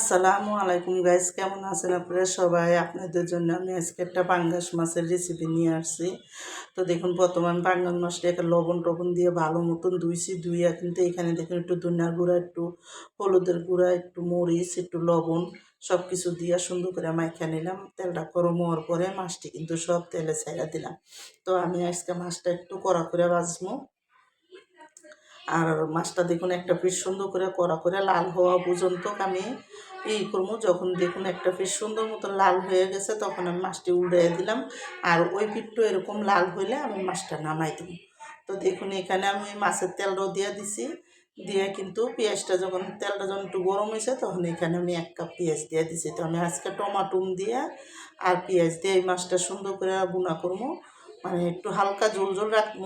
আসসালামু আলাইকুম গাইস কেমন আছেন আপনারা সবাই? আপনাদের জন্য আমি আজকে একটা পাঙ্গাস মাছের রেসিপি নিয়ে আসছি। তো দেখুন প্রথমে আমি পাঙ্গাস মাছটা একটা লবণ টবণ দিয়ে ভালো মতন ধুইছি, ধুইয়া কিন্তু এখানে দেখুন একটু ধনিয়ার গুঁড়া, একটু হলুদের গুঁড়া, একটু মরিচ, একটু লবণ সব কিছু দিয়ে সুন্দর করে মাইখা নিলাম। তেলটা গরম হওয়ার পরে মাছটি কিন্তু সব তেলে ছাইড়া দিলাম। তো আমি আজকে মাছটা একটু কড়া করে ভাজবো। আর মাছটা দেখুন একটা পিস সুন্দর করে কড়া করে লাল হওয়া পর্যন্ত আমি এই করব। যখন দেখুন একটা পিস সুন্দর মতো লাল হয়ে গেছে, তখন আমি মাছটি উল্টে দিলাম। আর ওই পিঠটা এরকম লাল হইলে আমি মাছটা নামাই দেবো। তো দেখুন এখানে আমি মাছের তেলটাও দিয়ে দিছি। দিয়ে কিন্তু পেঁয়াজটা যখন তেলটা যখন একটু গরম হয়েছে, তখন এখানে আমি এক কাপ পেঁয়াজ দিয়ে দিছি। তো আমি আজকে টমাটুম দিয়ে আর পেঁয়াজ দিয়ে এই মাছটা সুন্দর করে বুনা করব। মানে একটু হালকা ঝোল ঝোল রাখব।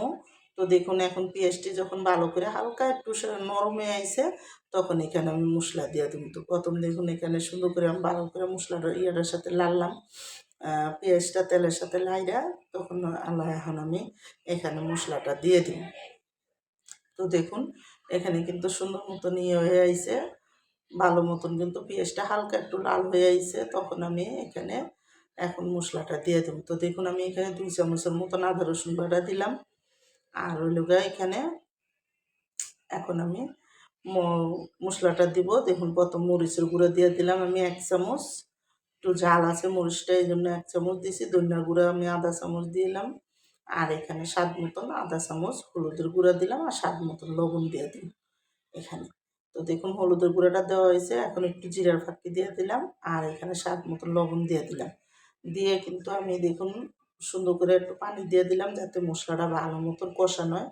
তো দেখুন, এখন পেঁয়াজটি যখন ভালো করে হালকা একটু নরম আইছে, তখন এখানে আমি মশলা দিয়ে দিব। তো প্রথম দেখুন, এখানে সুন্দর করে আমি ভালো করে মশলাটা ইয়াটার সাথে লাললাম পেঁয়াজটা তেলের সাথে লাইরা তখন আল্লাহ এখন আমি এখানে মশলাটা দিয়ে দিই তো দেখুন, এখানে কিন্তু সুন্দর মতন ইয়ে হয়ে আইছে। ভালো মতন কিন্তু পেঁয়াজটা হালকা একটু লাল হয়ে আইছে, তখন আমি এখানে এখন মশলাটা দিয়ে দেবো। তো দেখুন, আমি এখানে দুই চামচের মতন আদা রসুন বাটা দিলাম। আর হইল এখানে এখন আমি মশলাটা দিব। দেখুন, প্রথম মরিচের গুঁড়ো দিয়ে দিলাম আমি এক চামচ। একটু ঝাল আছে মরিচটা এই জন্য এক চামচ দিয়েছি ধনিয়ার গুঁড়ো আমি আধা চামচ দিলাম। আর এখানে স্বাদ মতন আধা চামচ হলুদের গুঁড়া দিলাম আর স্বাদ মতন লবণ দিয়ে দিলাম এখানে। তো দেখুন, হলুদের গুঁড়াটা দেওয়া হয়েছে। এখন একটু জিরার ফাঁকি দিয়ে দিলাম আর এখানে স্বাদ মতন লবণ দিয়ে দিলাম। দিয়ে কিন্তু আমি দেখুন সুন্দর করে একটু পানি দিয়ে দিলাম যাতে মশলাটা ভালো মতন কষানো হয়।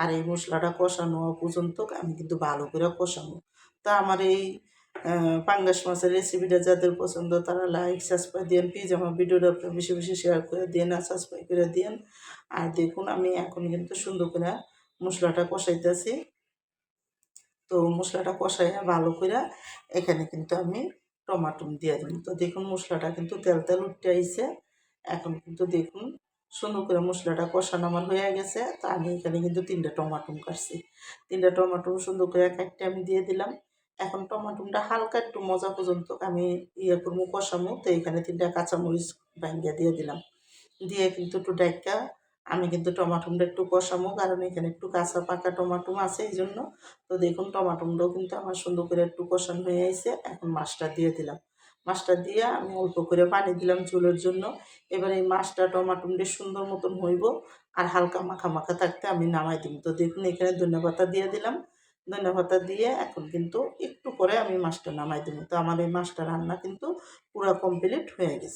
আর এই মশলাটা কষানো পর্যন্ত আমি কিন্তু ভালো করে কষানো তা আমার এই পাঙ্গাস মাছের রেসিপিটা যাদের পছন্দ তারা লাইক সাবস্ক্রাইব দিন প্লিজ আমার ভিডিওটা আপনার বেশি বেশি শেয়ার করে দিন আর সাবস্ক্রাইব করে দিন আর দেখুন আমি এখন কিন্তু সুন্দর করে মশলাটা কষাইতেছি। তো মশলাটা কষাইয়া ভালো করে এখানে কিন্তু আমি টমাটম দিয়ে দিই তো দেখুন মশলাটা কিন্তু তেল তেল উঠতে আইছে। এখন কিন্তু দেখুন, সুন্দর করে মশলাটা কষানো আমার হয়ে গেছে। তা আমি এখানে কিন্তু তিনটা টমাটম কাটছি। তিনটা টমাটম সুন্দর করে একটা আমি দিয়ে দিলাম। এখন টমাটমটা হালকা একটু মজা পর্যন্ত আমি ইয়ে করব কষামো তো এখানে তিনটা কাঁচামরিচ ভাঙ্গিয়া দিয়ে দিলাম। দিয়ে কিন্তু একটু ডাইকা আমি কিন্তু টমাটোমটা একটু কষামো কারণ এখানে একটু কাঁচা পাকা টমাটোম আছে এই জন্য। তো দেখুন, টমাটোমটাও কিন্তু আমার সুন্দর করে একটু কষানো হয়ে আছে এখন মাছটা দিয়ে দিলাম। মাছটা দিয়ে আমি অল্প করে পানি দিলাম চুলের জন্য। এবার এই মাছটা টমাটো দিয়ে সুন্দর মতন হইব আর হালকা মাখা মাখা থাকতে আমি নামাই দিব তো দেখুন, এখানে ধনে পাতা দিয়ে দিলাম। ধনে পাতা দিয়ে এখন কিন্তু একটু করে আমি মাছটা নামাই দেবো তো আমার এই মাছটা রান্না কিন্তু পুরো কমপ্লিট হয়ে গেছে।